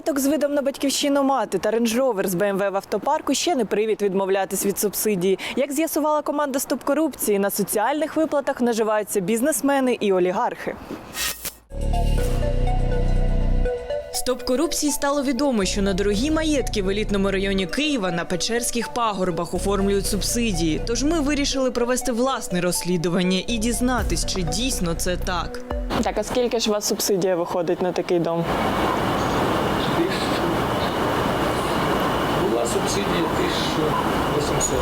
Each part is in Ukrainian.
Маєток з видом на батьківщину мати та рейндж-ровер з БМВ в автопарку ще не привід відмовлятись від субсидії. Як з'ясувала команда Стоп корупції, на соціальних виплатах наживаються бізнесмени і олігархи. Стоп корупції стало відомо, що на дорогі маєтки в елітному районі Києва на Печерських пагорбах оформлюють субсидії. Тож ми вирішили провести власне розслідування і дізнатись, чи дійсно це так. Так, а скільки ж у вас субсидія виходить на такий дом? Була субсидія 1800.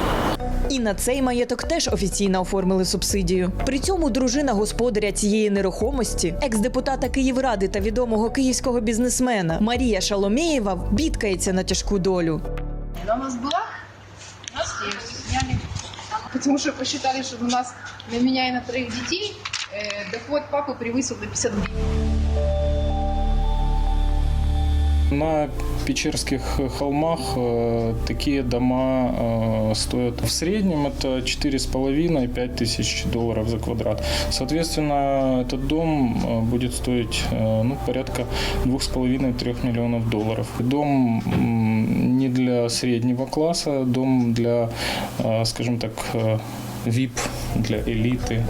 І на цей маєток теж офіційно оформили субсидію. При цьому дружина господаря цієї нерухомості, екс-депутата Київради та відомого київського бізнесмена Марія Шаломєєва бідкається на тяжку долю. Она у нас была? У нас есть. Сняли. Потому что посчитали, что у нас на меня и на троих детей э, доход папы превысил до 50 гривен. На Печерских холмах э, такие дома э, стоят в среднем это 4,5-5 тысяч долларов за квадрат. Соответственно, этот дом э, будет стоить э, ну, порядка 2,5-3 миллионов долларов. Дом м, не для среднего класса, дом для, э, скажем так, э, VIP, для элиты.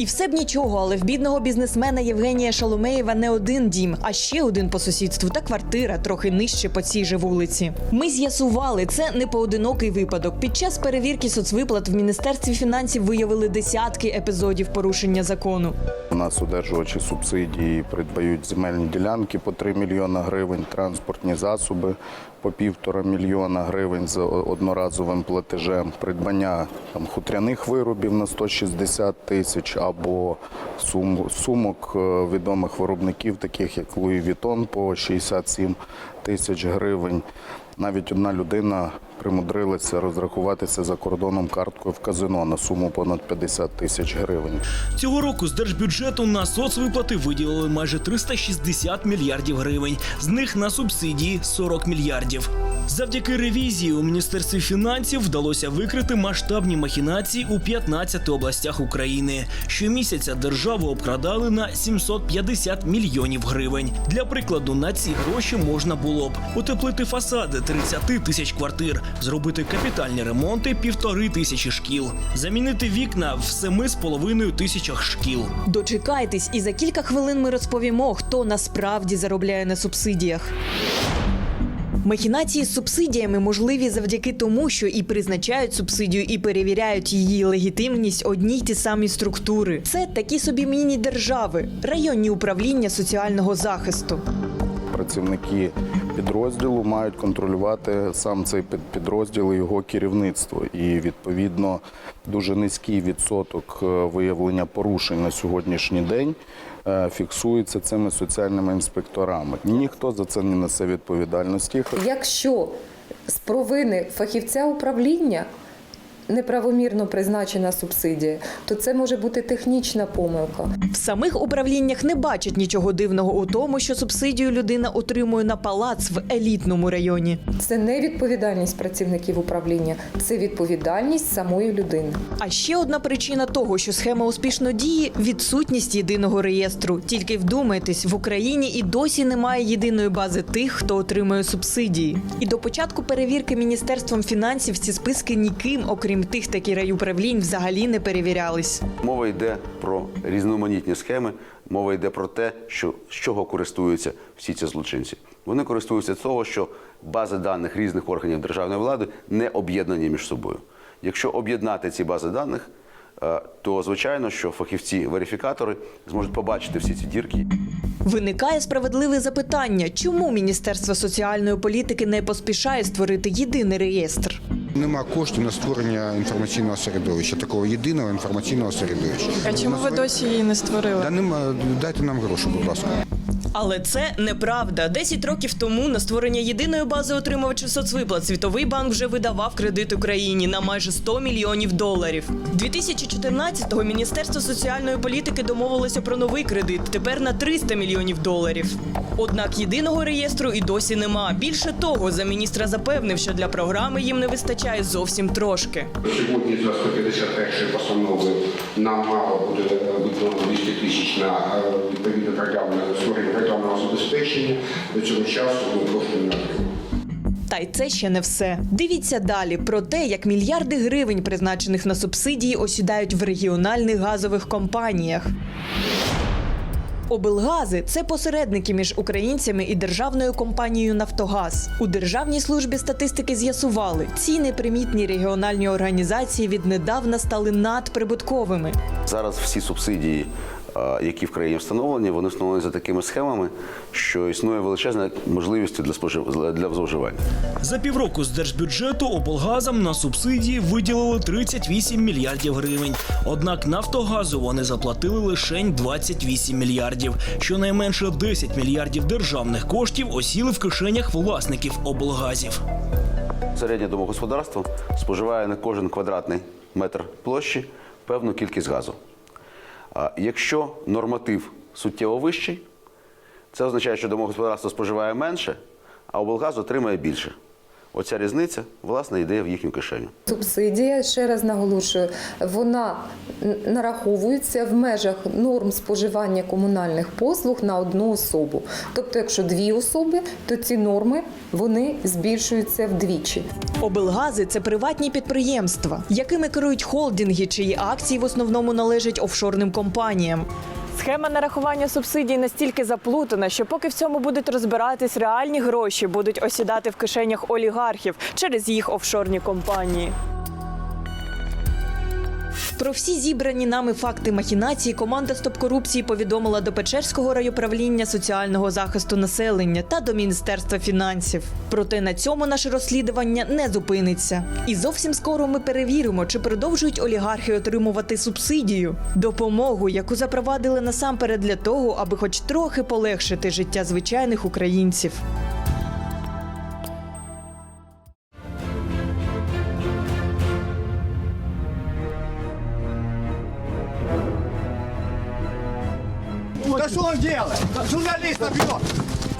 І все б нічого, але в бідного бізнесмена Євгенія Шаломеєва не один дім, а ще один по сусідству та квартира трохи нижче по цій же вулиці. Ми з'ясували, це не поодинокий випадок. Під час перевірки соцвиплат в міністерстві фінансів виявили десятки епізодів порушення закону. Нас одержувачі субсидії придбають земельні ділянки по 3 мільйона гривень, транспортні засоби по півтора мільйона гривень з одноразовим платежем, придбання там, хутряних виробів на 160 тисяч або сум, сумок е, відомих виробників, таких як Луї Вітон по 67 тисяч гривень. Навіть одна людина примудрилася розрахуватися за кордоном карткою в казино на суму понад 50 тисяч гривень. Цього року з держбюджету на соцвиплати виділили майже 360 мільярдів гривень. З них на субсидії 40 мільярдів. Завдяки ревізії у міністерстві фінансів вдалося викрити масштабні махінації у 15 областях України. Щомісяця державу обкрадали на 750 мільйонів гривень. Для прикладу, на ці гроші можна було б утеплити фасади 30 тисяч квартир, зробити капітальні ремонти півтори тисячі шкіл, замінити вікна в семи з половиною тисячах шкіл. Дочекайтесь, і за кілька хвилин ми розповімо, хто насправді заробляє на субсидіях. Махінації з субсидіями можливі завдяки тому, що і призначають субсидію, і перевіряють її легітимність одні й ті самі структури. Це такі собі міні-держави, районні управління соціального захисту. Працівники підрозділу мають контролювати сам цей під- підрозділ і його керівництво. І відповідно дуже низький відсоток е, виявлення порушень на сьогоднішній день е, фіксується цими соціальними інспекторами. Ніхто за це не несе відповідальності. Якщо з провини фахівця управління неправомірно призначена субсидія, то це може бути технічна помилка. В самих управліннях не бачать нічого дивного у тому, що субсидію людина отримує на палац в елітному районі. Це не відповідальність працівників управління, це відповідальність самої людини. А ще одна причина того, що схема успішно діє відсутність єдиного реєстру. Тільки вдумайтесь, в Україні і досі немає єдиної бази тих, хто отримує субсидії. І до початку перевірки міністерством фінансів ці списки ніким, окрім тих таки райуправлінь, взагалі не перевірялись. Мова йде про різноманітні схеми. Мова йде про те, що з чого користуються всі ці злочинці. Вони користуються того, що бази даних різних органів державної влади не об'єднані між собою. Якщо об'єднати ці бази даних, е, то звичайно, що фахівці-верифікатори зможуть побачити всі ці дірки. Виникає справедливе запитання, чому Міністерство соціальної політики не поспішає створити єдиний реєстр? Нема коштів на створення інформаційного середовища, такого єдиного інформаційного середовища. А чому ви досі її не створили? Да нема, дайте нам гроші, будь ласка. Але це неправда. Десять років тому на створення єдиної бази отримувачів соцвиплат Світовий банк вже видавав кредит Україні на майже 100 мільйонів доларів. 2014-го Міністерство соціальної політики домовилося про новий кредит, тепер на 300 мільйонів доларів. Однак єдиного реєстру і досі нема. Більше того, за міністра запевнив, що для програми їм не вистачає зовсім трошки. Сьогодні за 151 постанови нам мало буде виділено 200 тисяч на е, відповідно програмне створення програмного забезпечення. До цього часу ми просто не отримали. Та й це ще не все. Дивіться далі про те, як мільярди гривень, призначених на субсидії, осідають в регіональних газових компаніях. Облгази це посередники між українцями і державною компанією Нафтогаз. У Державній службі статистики з'ясували, ці непримітні регіональні організації віднедавна стали надприбутковими. Зараз всі субсидії, які в країні встановлені, вони встановлені за такими схемами, що існує величезна можливість для спожив... для зловживання. За півроку з держбюджету облгазам на субсидії виділили 38 мільярдів гривень. Однак Нафтогазу вони заплатили лише 28 мільярдів. Щонайменше 10 мільярдів державних коштів осіли в кишенях власників облгазів. Середнє домогосподарство споживає на кожен квадратний метр площі певну кількість газу. Якщо норматив суттєво вищий, це означає, що домогосподарство споживає менше, а облгаз отримає більше. Оця різниця, власне, йде в їхню кишеню. Субсидія, ще раз наголошую, вона нараховується в межах норм споживання комунальних послуг на одну особу. Тобто, якщо дві особи, то ці норми вони збільшуються вдвічі. Облгази це приватні підприємства, якими керують холдинги, чиї акції в основному належать офшорним компаніям. Схема нарахування субсидій настільки заплутана, що поки в цьому будуть розбиратись реальні гроші, будуть осідати в кишенях олігархів через їх офшорні компанії. Про всі зібрані нами факти махінації команда Стоп корупції повідомила до Печерського райуправління соціального захисту населення та до Міністерства фінансів. Проте на цьому наше розслідування не зупиниться. І зовсім скоро ми перевіримо, чи продовжують олігархи отримувати субсидію, допомогу, яку запровадили насамперед для того, аби хоч трохи полегшити життя звичайних українців.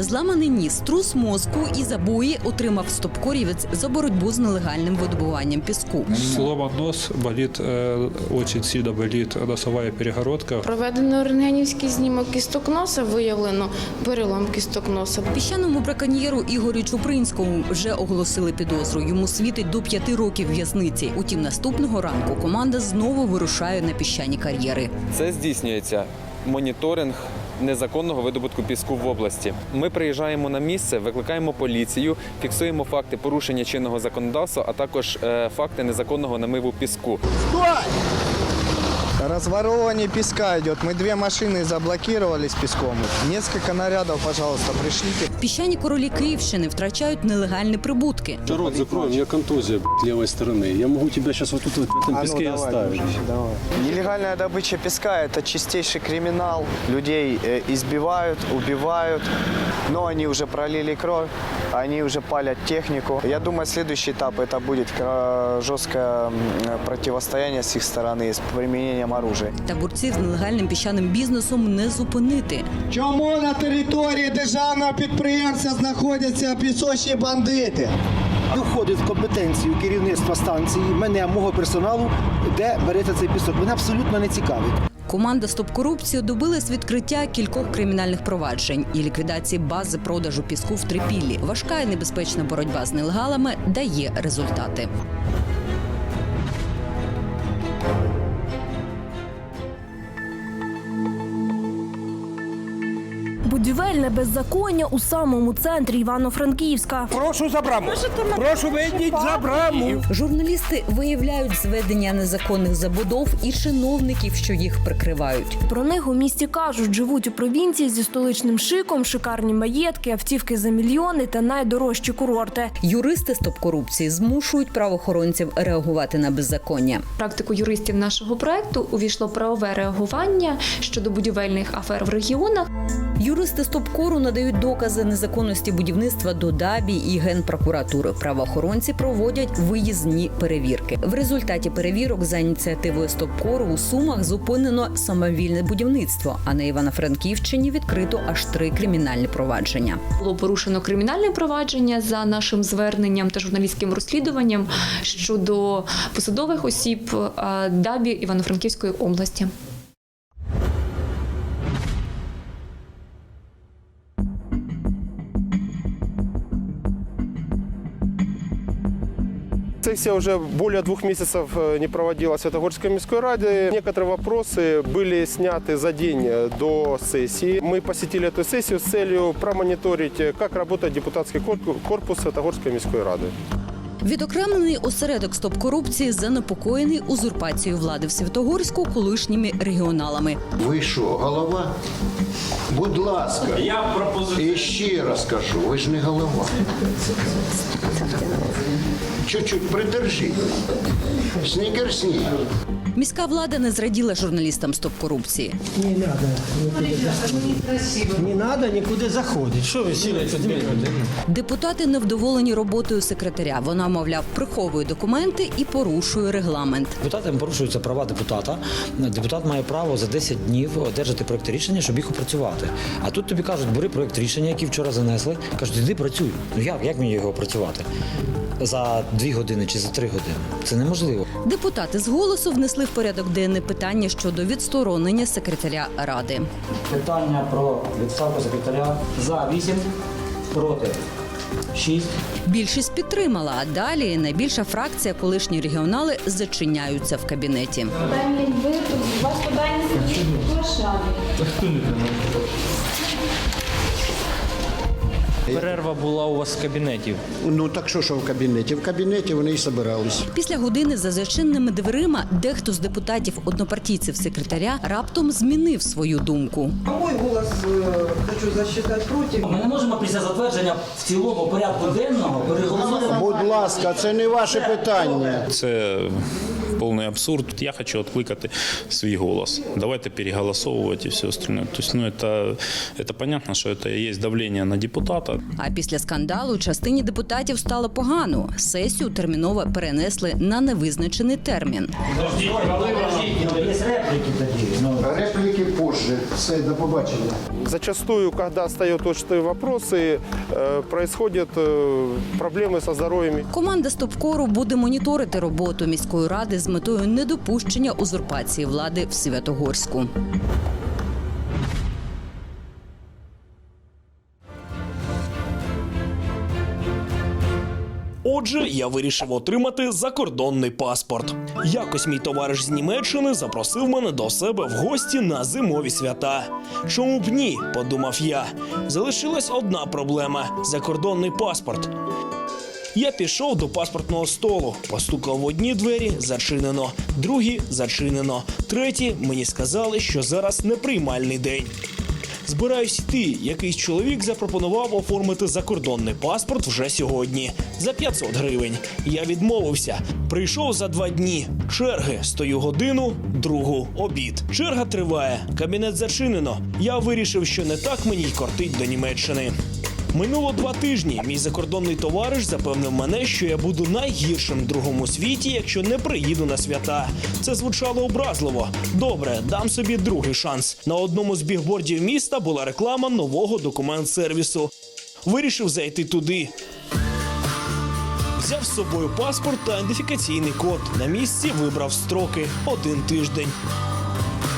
Зламаний ніс, трус мозку і забої отримав стопкорівець за боротьбу з нелегальним видобуванням піску. Сломан нос, болит, э, очень сильно болит носовая перегородка. Проведено рентгенівський знімок кісток носа, виявлено перелом кісток носа. Піщаному браконьєру Ігорю Чупринському вже оголосили підозру. Йому світить до п'яти років в'язниці. Утім, наступного ранку команда знову вирушає на піщані кар'єри. Це здійснюється моніторинг незаконного видобутку піску в області. Ми приїжджаємо на місце, викликаємо поліцію, фіксуємо факти порушення чинного законодавства, а також е, факти незаконного намиву піску. Разворовывание песка идет. Мы две машины заблокировали с песком. Несколько нарядов, пожалуйста, пришлите. Піщані королі Київщини втрачають нелегальні прибутки. Рот закрой, у меня контузия б***ь, левой стороны. Я могу тебя сейчас вот тут вот в этом А ну, песке давай, оставить. дружище, давай. Нелегальная добыча песка – это чистейший криминал. Людей э, избивают, убивают, но они уже пролили кровь, они уже палят технику. Я думаю, следующий этап – это будет э, жесткое м, противостояние с их стороны с применением оружия. Та борців з нелегальним піщаним бізнесом не зупинити. Чому на території державного підприємства знаходяться пісочні бандити? Доходить в компетенцію керівництва станції, мене, мого персоналу, де береться цей пісок. Мене абсолютно не цікавить. Команда Стоп корупцію добилась відкриття кількох кримінальних проваджень і ліквідації бази продажу піску в Трипіллі. Важка і небезпечна боротьба з нелегалами дає результати. Будівельне беззаконня у самому центрі Івано-Франківська. Прошу за браму. Прошу вийдіть за браму. Журналісти виявляють зведення незаконних забудов і чиновників, що їх прикривають. Про них у місті кажуть, живуть у провінції зі столичним шиком, шикарні маєтки, автівки за мільйони та найдорожчі курорти. Юристи стоп корупції змушують правоохоронців реагувати на беззаконня. Практику юристів нашого проекту увійшло правове реагування щодо будівельних афер в регіонах. Юристи стопкору надають докази незаконності будівництва до ДАБІ і генпрокуратури. Правоохоронці проводять виїзні перевірки. В результаті перевірок за ініціативою стопкору у сумах зупинено самовільне будівництво. А на Івано-Франківщині відкрито аж три кримінальні провадження. Було порушено кримінальне провадження за нашим зверненням та журналістським розслідуванням щодо посадових осіб ДАБІ Івано-Франківської області. Сессия уже более двух месяцев э, не проводилась в Святогорской мирской раде. Некоторые вопросы были сняты за день э, до сессии. Мы посетили эту сессию с целью промониторить, э, как работает депутатский корпу- корпус Святогорской мирской рады. Відокремлений осередок стоп корупції занепокоєний узурпацією влади в Святогорську колишніми регіоналами. Ви що, голова? Будь ласка. Я пропозицію. І ще раз кажу, ви ж не голова. Чуть-чуть придержіть. Снігер сніг. Міська влада не зраділа журналістам стоп корупції. Не надо Не надо нікуди заходити. Що ви сіли? Депутати невдоволені роботою секретаря. Вона, мовляв, приховує документи і порушує регламент. Депутатам порушуються права депутата. Депутат має право за 10 днів одержати проект рішення, щоб їх опрацювати. А тут тобі кажуть, бери проект рішення, який вчора занесли. Кажуть, іди працюй. Ну як, як мені його опрацювати? За дві години чи за три години? Це неможливо. Депутати з голосу внесли в порядок денний питання щодо відсторонення секретаря ради. Питання про відставку секретаря за 8, проти 6. Більшість підтримала, а далі найбільша фракція колишні регіонали зачиняються в кабінеті. Вас туда не приглашали. Перерва була у вас в кабінеті. Ну так що ж в кабінеті? В кабінеті вони і збирались. Після години за зачиненими дверима дехто з депутатів однопартійців секретаря раптом змінив свою думку. А мой голос э, хочу засчитать против. Ми не можемо після затвердження в цілому порядку денного переголосувати. Будь ласка, це не ваше питання. Це повний абсурд. Я хочу відкликати свій голос. Давайте переголосовувати і все остальне. Тобто, ну, це, це понятно, що це є давлення на депутата. А після скандалу частині депутатів стало погано. Сесію терміново перенесли на невизначений термін. Репліки тоді. Ну. Репліки позже. Все, до побачення. Зачастую, когда встают точные вопросы, э, происходят э, проблемы со здоровьем. Команда Стопкору буде моніторити роботу міської ради з метою недопущення узурпації влади в Святогорську. Отже, я вирішив отримати закордонний паспорт. Якось мій товариш з Німеччини запросив мене до себе в гості на зимові свята. Чому б ні? подумав я. Залишилась одна проблема закордонний паспорт. Я пішов до паспортного столу, постукав в одні двері, зачинено, другі зачинено, треті мені сказали, що зараз неприймальний день. Збираюсь йти. Якийсь чоловік запропонував оформити закордонний паспорт вже сьогодні за 500 гривень. Я відмовився. Прийшов за два дні. Черги стою годину, другу обід. Черга триває. Кабінет зачинено. Я вирішив, що не так мені й кортить до Німеччини. Минуло два тижні. Мій закордонний товариш запевнив мене, що я буду найгіршим другом у світі, якщо не приїду на свята. Це звучало образливо. Добре, дам собі другий шанс. На одному з бігбордів міста була реклама нового документ-сервісу. Вирішив зайти туди. Взяв з собою паспорт та ідентифікаційний код. На місці вибрав строки один тиждень.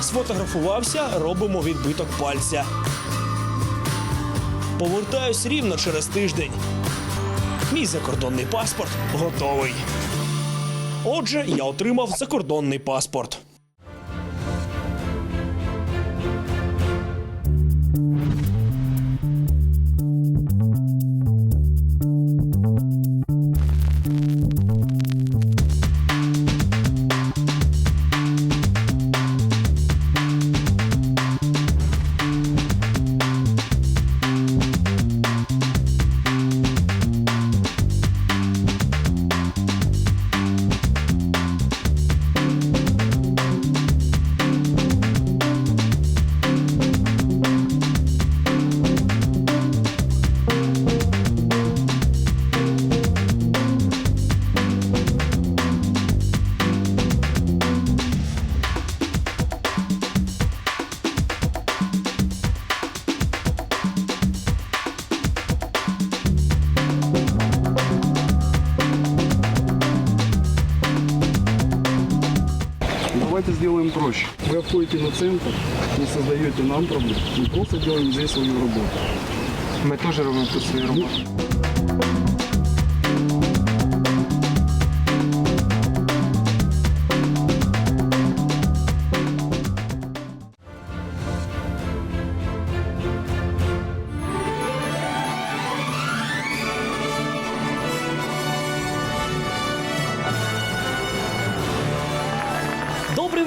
Сфотографувався, робимо відбиток пальця. Повертаюсь рівно через тиждень. Мій закордонний паспорт готовий. Отже, я отримав закордонний паспорт. проще. Вы обходите на центр, не создаете нам проблем. Мы просто делаем здесь свою работу. Мы тоже робимо тут свою роботу.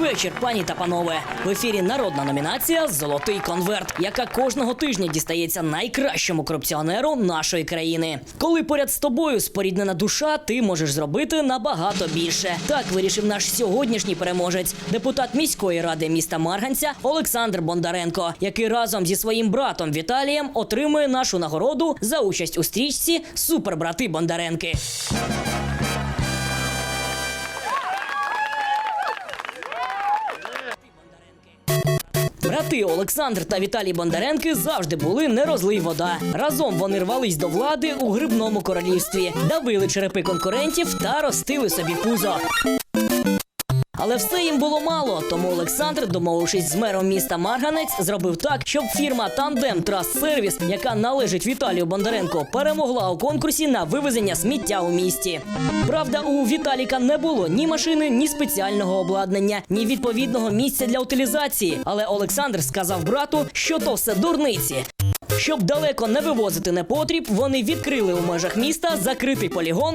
Вечір, пані та панове. В ефірі народна номінація Золотий конверт, яка кожного тижня дістається найкращому корупціонеру нашої країни. Коли поряд з тобою споріднена душа, ти можеш зробити набагато більше. Так вирішив наш сьогоднішній переможець, депутат міської ради міста Марганця Олександр Бондаренко, який разом зі своїм братом Віталієм отримує нашу нагороду за участь у стрічці Супербрати Бондаренки. Брати Олександр та Віталій Бондаренки завжди були не розлий вода. Разом вони рвались до влади у грибному королівстві, давили черепи конкурентів та ростили собі пузо. Але все їм було мало, тому Олександр, домовившись з мером міста Марганець, зробив так, щоб фірма Тандем Траст Сервіс, яка належить Віталію Бондаренко, перемогла у конкурсі на вивезення сміття у місті. Правда, у Віталіка не було ні машини, ні спеціального обладнання, ні відповідного місця для утилізації. Але Олександр сказав брату, що то все дурниці. Щоб далеко не вивозити непотріб, вони відкрили у межах міста закритий полігон.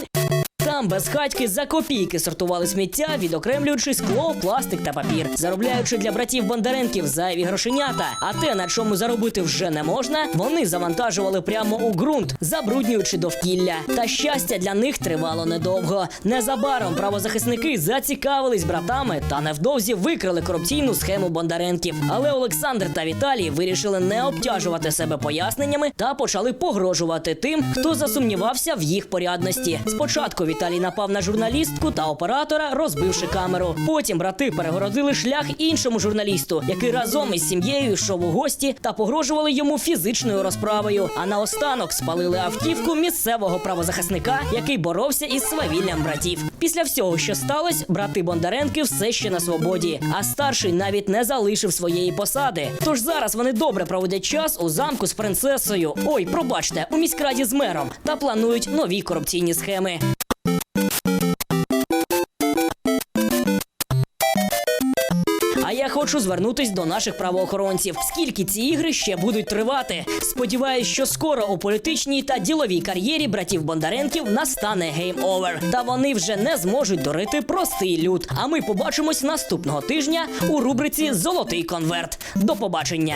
Там без хатьки за копійки сортували сміття, відокремлюючи скло, пластик та папір, заробляючи для братів Бондаренків зайві грошенята. А те, на чому заробити вже не можна, вони завантажували прямо у ґрунт, забруднюючи довкілля. Та щастя для них тривало недовго. Незабаром правозахисники зацікавились братами та невдовзі викрили корупційну схему Бондаренків. Але Олександр та Віталій вирішили не обтяжувати себе поясненнями та почали погрожувати тим, хто засумнівався в їх порядності. Спочатку Віталій напав на журналістку та оператора, розбивши камеру. Потім брати перегородили шлях іншому журналісту, який разом із сім'єю йшов у гості та погрожували йому фізичною розправою. А наостанок спалили автівку місцевого правозахисника, який боровся із свавіллям братів. Після всього, що сталося, брати Бондаренки все ще на свободі. А старший навіть не залишив своєї посади. Тож зараз вони добре проводять час у замку з принцесою. Ой, пробачте, у міськраді з мером та планують нові корупційні схеми. Хочу звернутись до наших правоохоронців. Скільки ці ігри ще будуть тривати? Сподіваюсь, що скоро у політичній та діловій кар'єрі братів Бондаренків настане гейм-овер. Та вони вже не зможуть дорити простий люд. А ми побачимось наступного тижня у рубриці Золотий конверт. До побачення.